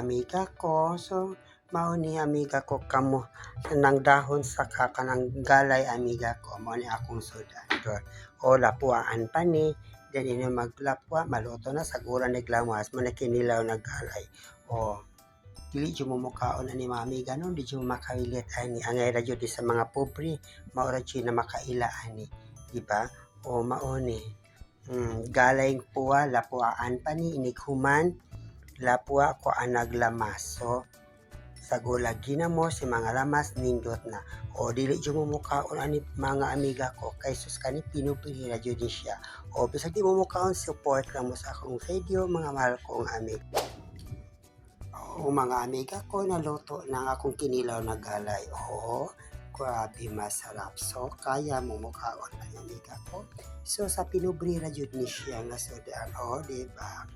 amiga ko. So, mao ni amiga ko kamo nang dahon sa kakanang galay amiga ko. Mo ni akong sudan. O lapuan pa ni. Then ini maglapwa maluto na sagura ni glamas man kinilaw na galay. O dili jud mo mukaon ani mga amiga no di jud mo makailit ani. Angay ra jud sa mga pobre mao jud na makaila ani di ba? O mao ni mm, galay puwa lapuan pa ni inighuman lapua ko ang naglamas so sa gulag ginamo si mga lamas nindot na. O dili jud mo mukaon ani mga amiga ko kay sus kani pinupili na jud siya. O bisag di mo mukaon support lang mo sa akong video mga mahal kong amig. O mga amiga ko naluto ng akong kinilaw na galay. O grabe masarap. So kaya mo mukaon lang amiga ko. So sa pinubri ra jud ni siya nga sudan. O di ba